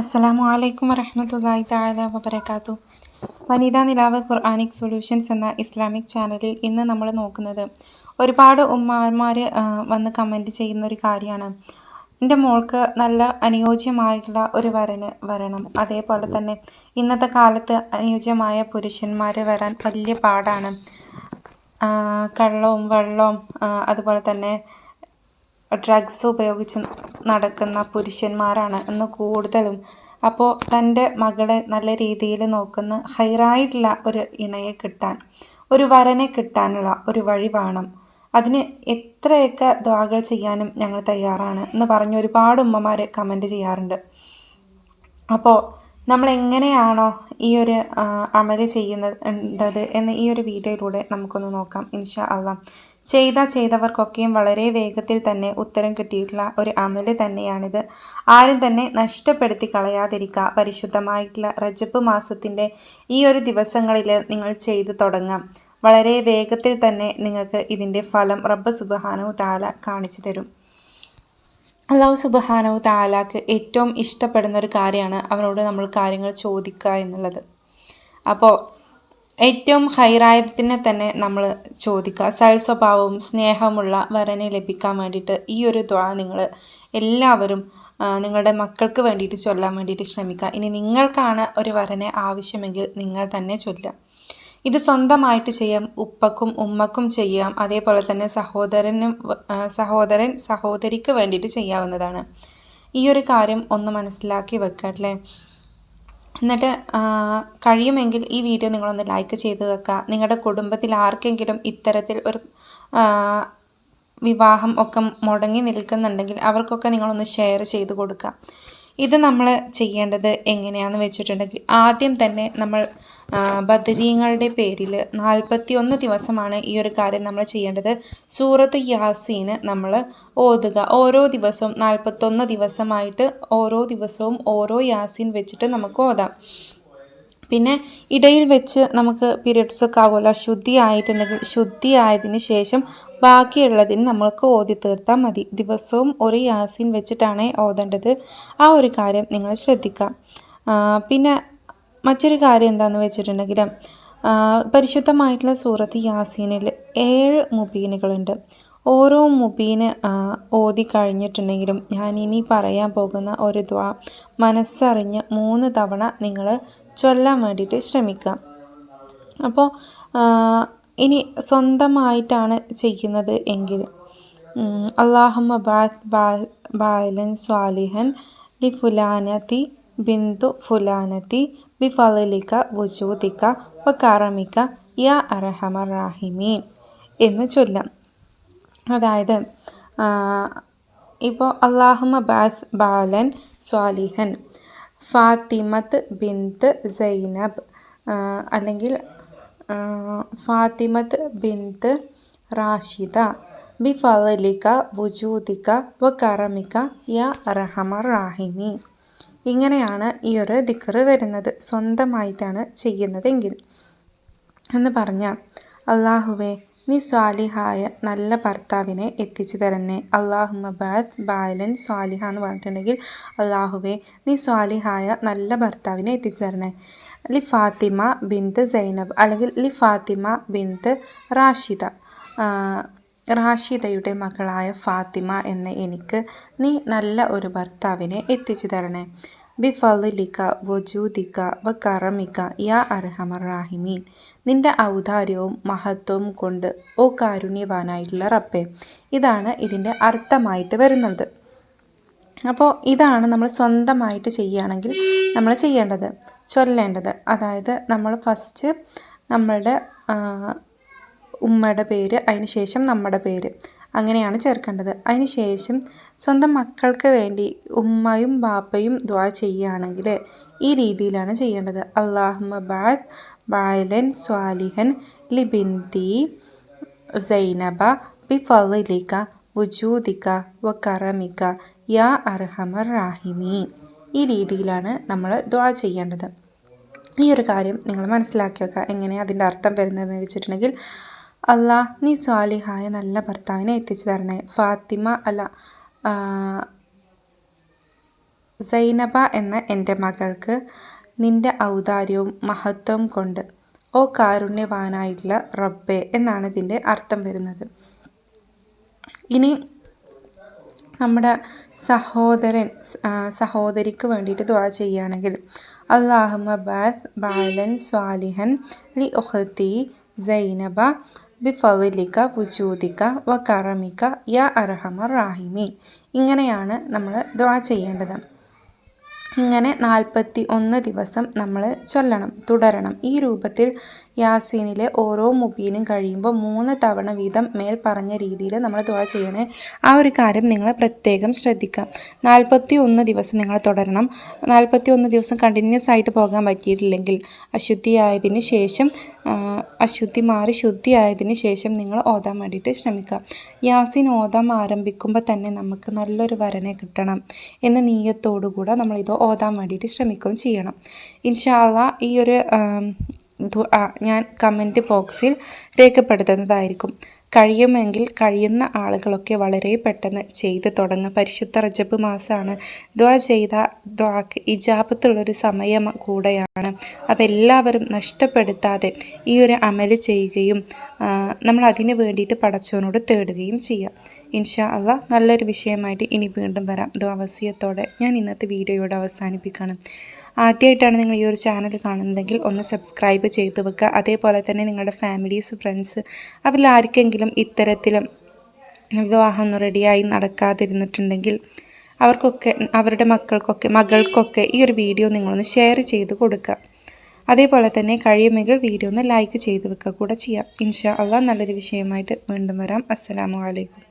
അസ്സലാമു അലൈക്കും വറഹമത്തല്ലാഹി തആല വബറകാതു വനിതാ നിലാവ് ഖുർആാനിക് സൊല്യൂഷൻസ് എന്ന ഇസ്ലാമിക് ചാനലിൽ ഇന്ന് നമ്മൾ നോക്കുന്നത് ഒരുപാട് ഉമ്മമാർ വന്ന് കമന്റ് ചെയ്യുന്ന ഒരു കാര്യമാണ്. എന്റെ മോൾക്ക് നല്ല അനുയോജ്യമായിട്ടുള്ള ഒരു വരന് വരണം. അതേപോലെ തന്നെ ഇന്നത്തെ കാലത്ത് അനുയോജ്യമായ പുരുഷന്മാർ വരാൻ വലിയ പാടാണ്. കള്ളവും വെള്ളവും അതുപോലെ തന്നെ ഡ്രഗ്സ് ഉപയോഗിച്ച് നടക്കുന്ന പുരുഷന്മാരാണ് ഇന്ന് കൂടുതലും. അപ്പോൾ തന്റെ മകളെ നല്ല രീതിയിൽ നോക്കുന്ന ഹൈറായിട്ടുള്ള ഒരു ഇണയെ കിട്ടാൻ ഒരു വരനെ കിട്ടാനുള്ള ഒരു വഴി വേണം. അതിന് എത്രയൊക്കെ ദ്വാകൾ ചെയ്യാനും ഞങ്ങൾ തയ്യാറാണ് എന്ന് പറഞ്ഞ് ഒരുപാട് ഉമ്മമാർ കമന്റ് ചെയ്യാറുണ്ട്. അപ്പോൾ നമ്മൾ എങ്ങനെയാണോ ഈ ഒരു അമൽ ചെയ്യുന്നത് എന്ന് ഈ ഒരു വീഡിയോയിലൂടെ നമുക്കൊന്ന് നോക്കാം ഇൻഷാ അള്ളാം ചെയ്ത ചെയ്തവർക്കൊക്കെയും വളരെ വേഗത്തിൽ തന്നെ ഉത്തരം കിട്ടിയിട്ടുള്ള ഒരു അമൽ തന്നെയാണിത്. ആരും തന്നെ നഷ്ടപ്പെടുത്തി കളയാതിരിക്കുക പരിശുദ്ധമായിട്ടുള്ള റജബ് മാസത്തിന്റെ ഈ ഒരു ദിവസങ്ങളിൽ നിങ്ങൾ ചെയ്തു തുടങ്ങാം. വളരെ വേഗത്തിൽ തന്നെ നിങ്ങൾക്ക് ഇതിന്റെ ഫലം റബ്ബ് സുബഹാനു താല കാണിച്ചു തരും. അള്ളാഹു സുബഹാനു താലാക്ക് ഏറ്റവും ഇഷ്ടപ്പെടുന്ന ഒരു കാര്യമാണ് അവനോട് നമ്മൾ കാര്യങ്ങൾ ചോദിക്കുക എന്നുള്ളത്. അപ്പോൾ ഏറ്റവും ഹൈറായതിനെ തന്നെ നമ്മൾ ചോദിക്കുക സൽസ്വഭാവവും സ്നേഹമുള്ള വരനെ ലഭിക്കാൻ വേണ്ടിയിട്ട് ഈ ഒരു ദ്വാ നിങ്ങൾ എല്ലാവരും നിങ്ങളുടെ മക്കൾക്ക് വേണ്ടിയിട്ട് ചൊല്ലാൻ വേണ്ടിയിട്ട് ശ്രമിക്കുക ഇനി നിങ്ങൾക്കാണ് ഒരു വരനെ ആവശ്യമെങ്കിൽ നിങ്ങൾ തന്നെ ചൊല്ലാം ഇത് സ്വന്തമായിട്ട് ചെയ്യാം ഉപ്പക്കും ഉമ്മക്കും ചെയ്യാം അതേപോലെ തന്നെ സഹോദരനും സഹോദരൻ സഹോദരിക്ക് വേണ്ടിയിട്ട് ചെയ്യാവുന്നതാണ്. ഈ ഒരു കാര്യം ഒന്ന് മനസ്സിലാക്കി വെക്കട്ടെ എന്നിട്ട് കഴിയുമെങ്കിൽ ഈ വീഡിയോ നിങ്ങളൊന്ന് ലൈക്ക് ചെയ്ത് വെക്കുക നിങ്ങളുടെ കുടുംബത്തിൽ ആർക്കെങ്കിലും ഇത്തരത്തിൽ ഒരു വിവാഹം ഒക്കെ മുടങ്ങി നിൽക്കുന്നുണ്ടെങ്കിൽ അവർക്കൊക്കെ നിങ്ങളൊന്ന് ഷെയർ ചെയ്ത് കൊടുക്കുക ഇത് നമ്മൾ ചെയ്യേണ്ടത് എങ്ങനെയാണെന്ന് വെച്ചിട്ടുണ്ടെങ്കിൽ ആദ്യം തന്നെ നമ്മൾ ബദരീങ്ങളുടെ പേരിൽ നാൽപ്പത്തി ഒന്ന് ദിവസമാണ് ഈ ഒരു കാര്യം നമ്മൾ ചെയ്യേണ്ടത്. സൂറത്ത് യാസീന് നമ്മൾ ഓതുക. ഓരോ ദിവസവും നാൽപ്പത്തൊന്ന് ദിവസമായിട്ട് ഓരോ ദിവസവും ഓരോ യാസീൻ വെച്ചിട്ട് നമുക്ക് ഓതാം. പിന്നെ ഇടയിൽ വെച്ച് നമുക്ക് പീരിയഡ്സ് ഒക്കെ ആവുമല്ലോ. ശുദ്ധി ആയിട്ടുണ്ടെങ്കിൽ ശുദ്ധി ആയതിന് ശേഷം ബാക്കിയുള്ളതിന് നമ്മൾക്ക് ഓതി തീർത്താൽ മതി. ദിവസവും ഒരു യാസിൻ വെച്ചിട്ടാണ് ഓതേണ്ടത്. ആ ഒരു കാര്യം നിങ്ങൾ ശ്രദ്ധിക്കുക. പിന്നെ മറ്റൊരു കാര്യം എന്താണെന്ന് വെച്ചിട്ടുണ്ടെങ്കിൽ പരിശുദ്ധമായിട്ടുള്ള സൂറത്ത് യാസീനിൽ ഏഴ് മുബീനുകളുണ്ട്. ഓരോ മുബീന് ഓതി കഴിഞ്ഞിട്ടുണ്ടെങ്കിലും ഞാൻ ഇനി പറയാൻ പോകുന്ന ഒരു ദ്വാ മനസ്സറിഞ്ഞ് മൂന്ന് തവണ നിങ്ങൾ ചൊല്ലാൻ വേണ്ടിയിട്ട് ശ്രമിക്കാം. അപ്പോൾ ഇനി സ്വന്തമായിട്ടാണ് ചെയ്യുന്നത് എങ്കിൽ അള്ളാഹമ്മ ബാലൻ സ്വാലിഹൻ ലി ഫുലാനത്തി ബിന്ദു ഫുലാനത്തി ബി ബിഫലിക്ക വ വക്കാറമിക്ക യാ അർഹമ റാഹിമീൻ എന്ന് ചൊല്ലാം. അതായത് ഇപ്പോൾ അള്ളാഹുമ ബാസ് ബാലൻ സ്വാലിഹൻ ഫാത്തിമത്ത് ബിന്ത് സൈനബ് അല്ലെങ്കിൽ ഫാത്തിമത്ത് ബിന്ത് റാഷിദ. ബി ഫലിക വുജൂദിക വ കറമിക യ റഹമർ റാഹിമി. ഇങ്ങനെയാണ് ഈ ഒരു ദിക്കറ് വരുന്നത്. സ്വന്തമായിട്ടാണ് ചെയ്യുന്നതെങ്കിൽ എന്ന് പറഞ്ഞാൽ അള്ളാഹുവേ നീ സ്വാലിഹായ നല്ല ഭർത്താവിനെ എത്തിച്ചു തരണേ അള്ളാഹുമ ബാദ് ബാലൻ സ്വാലിഹ എന്ന് പറഞ്ഞിട്ടുണ്ടെങ്കിൽ അള്ളാഹുവെ നീ സ്വാലിഹായ നല്ല ഭർത്താവിനെ എത്തിച്ചു തരണേ. ലി ഫാത്തിമ ബിന്ത് സൈനബ് അല്ലെങ്കിൽ ലി ഫാത്തിമ ബിന്ത് റാഷിദ. റാഷിദയുടെ മകളായ ഫാത്തിമ എന്ന എനിക്ക് നീ നല്ല ഒരു ഭർത്താവിനെ എത്തിച്ചു തരണേ. ബിഫലിക്ക വജൂദിക്ക വ കറമിക്ക യാ അർഹമർ റാഹിമീൻ നിന്റെ ഔദാര്യവും മഹത്വവും കൊണ്ട് ഓ കാരുണ്യവാനായിട്ടുള്ള റബ്ബെ ഇതാണ് ഇതിന്റെ അർത്ഥമായിട്ട് വരുന്നത്. അപ്പോൾ ഇതാണ് നമ്മൾ സ്വന്തമായിട്ട് ചെയ്യുകയാണെങ്കിൽ നമ്മൾ ചെയ്യേണ്ടത് ചൊല്ലേണ്ടത്. അതായത് നമ്മൾ ഫസ്റ്റ് നമ്മളുടെ ഉമ്മയുടെ പേര് അതിന് ശേഷം നമ്മുടെ പേര്. അങ്ങനെയാണ് ചേർക്കേണ്ടത്. അതിനുശേഷം സ്വന്തം മക്കൾക്ക് വേണ്ടി ഉമ്മയും ബാപ്പയും ദ്വാ ചെയ്യുകയാണെങ്കിൽ ഈ രീതിയിലാണ് ചെയ്യേണ്ടത്. അള്ളാഹുമ ബാദ് ബാലൻ സ്വാലിഹൻ ലിബിന്തി സൈനബ ബി ഫലിക വുജൂദിക വ കറമിക യാ അർഹമർ റാഹിമീൻ. ഈ രീതിയിലാണ് നമ്മൾ ദ്വാ ചെയ്യേണ്ടത്. ഈ ഒരു കാര്യം നിങ്ങൾ മനസ്സിലാക്കി വെക്കുക. എങ്ങനെയാണ് അതിന്റെ അർത്ഥം വരുന്നതെന്ന് വെച്ചിട്ടുണ്ടെങ്കിൽ അള്ളാഹ് നീ സ്വാലിഹായ നല്ല ഭർത്താവിനെ എത്തിച്ചു തരണേ. ഫാത്തിമ അല്ല സൈനബ എന്ന എന്റെ മകൾക്ക് നിന്റെ ഔദാര്യവും മഹത്വവും കൊണ്ട്. ഓ കാരുണ്യവാനായിട്ടുള്ള റബ്ബെ എന്നാണ് ഇതിന്റെ അർത്ഥം വരുന്നത്. ഇനി നമ്മുടെ സഹോദരൻ സഹോദരിക്ക് വേണ്ടിയിട്ട് ദുവാ ചെയ്യുകയാണെങ്കിൽ അള്ളാഹ്മബാദ് ബാലൻ സ്വാലിഹൻ ലി ഒഹത്തി സൈനബ ബിഫലിക വുജൂതിക്ക വ യ യാ അർഹമർ റാഹിമീൻ. ഇങ്ങനെയാണ് നമ്മൾ ദ്വാ ചെയ്യേണ്ടത്. ഇങ്ങനെ നാൽപ്പത്തി ഒന്ന് ദിവസം നമ്മൾ ചൊല്ലണം തുടരണം. ഈ രൂപത്തിൽ യാസീനിലെ ഓരോ മുബീനും കഴിയുമ്പോൾ മൂന്ന് തവണ വീതം മേൽ പറഞ്ഞ രീതിയിൽ നമ്മൾ ദുആ ചെയ്യണേ. ആ ഒരു കാര്യം നിങ്ങൾ പ്രത്യേകം ശ്രദ്ധിക്കാം. നാൽപ്പത്തി ഒന്ന് ദിവസം നിങ്ങൾ തുടരണം. നാൽപ്പത്തി ഒന്ന് ദിവസം കണ്ടിന്യൂസ് ആയിട്ട് പോകാൻ പറ്റിയിട്ടില്ലെങ്കിൽ അശുദ്ധിയായതിന് ശേഷം അശുദ്ധി മാറി ശുദ്ധിയായതിന് ശേഷം നിങ്ങൾ ഓതാൻ വേണ്ടിയിട്ട് ശ്രമിക്കുക യാസീൻ ഓതാൻ ആരംഭിക്കുമ്പോൾ തന്നെ നമുക്ക് നല്ലൊരു വരനെ കിട്ടണം എന്ന നീയത്തോടുകൂടെ നമ്മളിത് ഓതാൻ വേണ്ടിയിട്ട് ശ്രമിക്കുകയും ചെയ്യണം. ഇൻഷാല്ല ഈ ഒരു ഞാൻ കമന്റ് ബോക്സിൽ രേഖപ്പെടുത്തുന്നതായിരിക്കും. കഴിയുമെങ്കിൽ കഴിയുന്ന ആളുകളൊക്കെ വളരെ പെട്ടെന്ന് ചെയ്ത് തുടങ്ങുക പരിശുദ്ധ റജബ് മാസമാണ് ദ്വാ ചെയ്ത ദ്വാക്ക് ഇജാപത്തുള്ളൊരു സമയം കൂടെയാണ്. അപ്പോൾ എല്ലാവരും നഷ്ടപ്പെടുത്താതെ ഈ ഒരു അമൽ ചെയ്യുകയും നമ്മൾ അതിന് വേണ്ടിയിട്ട് പടച്ചവനോട് തേടുകയും ചെയ്യാം. ഇൻഷാ അള്ളാ നല്ലൊരു വിഷയമായിട്ട് ഇനി വീണ്ടും വരാം. ദ്വാവസ്യത്തോടെ ഞാൻ ഇന്നത്തെ വീഡിയോയോട് അവസാനിപ്പിക്കുകയാണ്. ആദ്യമായിട്ടാണ് നിങ്ങൾ ഈ ഒരു ചാനൽ കാണുന്നതെങ്കിൽ ഒന്ന് സബ്സ്ക്രൈബ് ചെയ്ത് വെക്കുക. അതേപോലെ തന്നെ നിങ്ങളുടെ ഫാമിലീസ് ഫ്രണ്ട്സ് അവരിൽ ആർക്കെങ്കിലും ഇത്തരത്തിലും വിവാഹം റെഡിയായി നടക്കാതിരുന്നിട്ടുണ്ടെങ്കിൽ അവർക്കൊക്കെ അവരുടെ മക്കൾക്കൊക്കെ മകൾക്കൊക്കെ ഈ ഒരു വീഡിയോ നിങ്ങളൊന്ന് ഷെയർ ചെയ്ത് കൊടുക്കുക. അതേപോലെ തന്നെ കഴിയുമെങ്കിൽ വീഡിയോ ഒന്ന് ലൈക്ക് ചെയ്ത് വെക്കുക കൂടെ ചെയ്യാം. ഇൻഷാ അള്ളാഹ് നല്ലൊരു വിഷയമായിട്ട് വീണ്ടും വരാം. അസ്സലാമു അലൈക്കും.